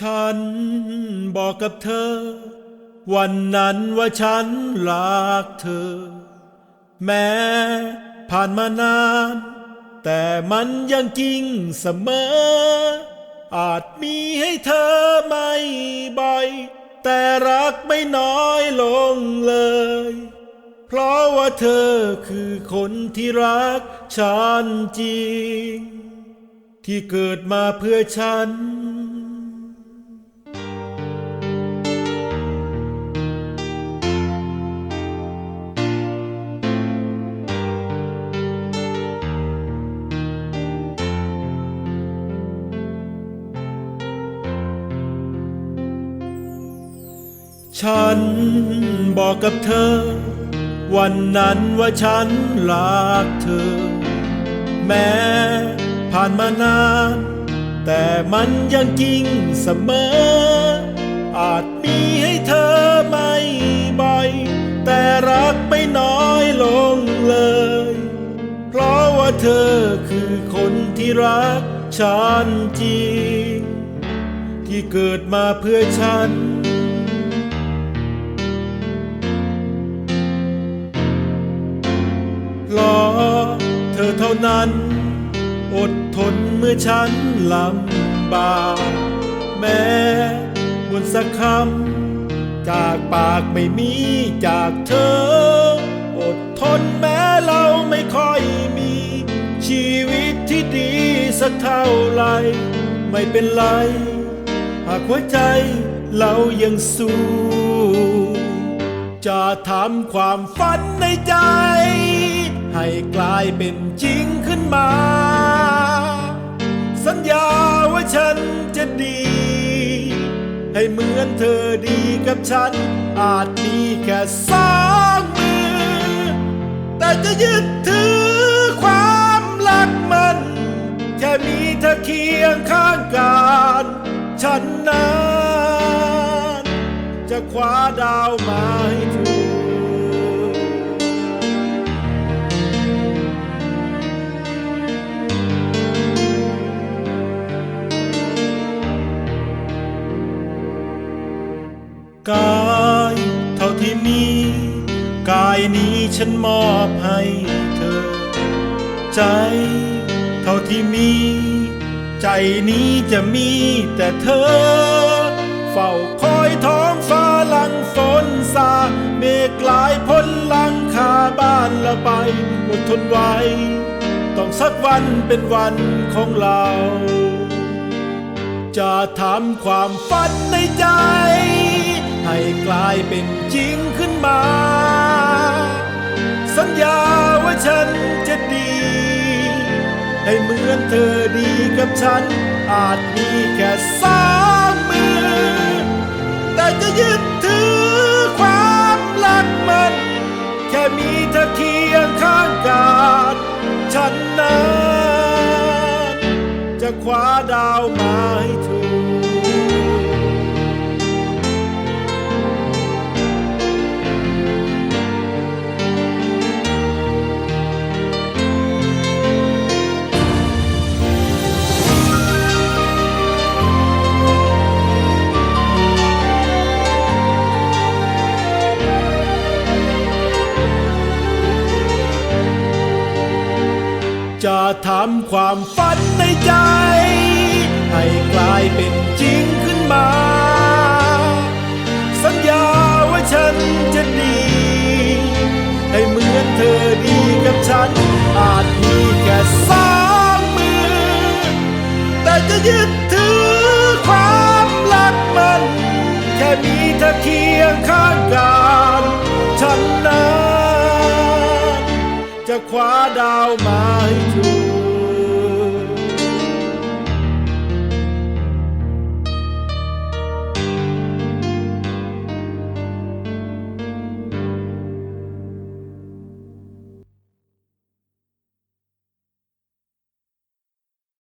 ฉันบอกกับเธอ วันนั้นว่าฉันรักเธอ แม้ผ่านมานาน แต่มันยังจริงเสมอ อาจมีให้เธอไม่บ่อย แต่รักไม่น้อยลงเลย เพราะว่าเธอคือคนที่รักฉันจริง ที่เกิดมาเพื่อฉัน ฉันบอกกับเธอ วันนั้นว่าฉันรักเธอ แม้ผ่านมานาน แต่มันยังจริงเสมอ อาจมีให้เธอไม่บ่อย แต่รักไม่น้อยลงเลย เพราะว่าเธอคือคนที่รักฉันจริง ที่เกิดมาเพื่อฉัน นั้น อดทนเมื่อฉันลำบากแม้วันสักคำจากปากไม่มีจากเธอ อดทนแม้เราไม่ค่อยมี ชีวิตที่ดีสักเท่าไร ไม่เป็นไร หากหัวใจเรายังสู้ จะทำความฝันในใจ ให้กลายเป็นจริงขึ้นมา สัญญาว่าฉันจะดี ให้เหมือนเธอดีกับฉัน อาจมีแค่สองมือ แต่จะยึดถือความรักมัน แค่มีเธอเคียงข้างกายฉันนั้นจะคว้าดาวมาให้ กายเท่าที่มี กายนี้ฉันมอบให้เธอ ใจเท่าที่มี ใจนี้จะมีแต่เธอ เฝ้าคอยท้องฟ้าหลังฝนสาเมฆกลายพ้นหลังคาบ้านละไปอดทนไว้ ต้องสักวันเป็นวันของเรา จะทำความฝันในใจ ให้กลายเป็นจริงขึ้นมา สัญญาว่าฉันจะดี ให้เหมือนเธอดีกับฉัน อาจมีแค่สามมือ แต่จะยึดถือความรักมัน แค่มีเธอเคียงข้างกายฉันนั้นจะคว้าดาวมาให้เธอำความฝันในใจ ให้กลายเป็นจริงขึ้นมา สัญญาว่าฉันจะดี ให้เหมือนเธอดีกับฉัน อาจมีแค่สองมือ แต่จะยึดถือความรักมัน แค่มีเธอเคียงข้างกายฉันนั้นจะคว้าดาวมาให้เธอ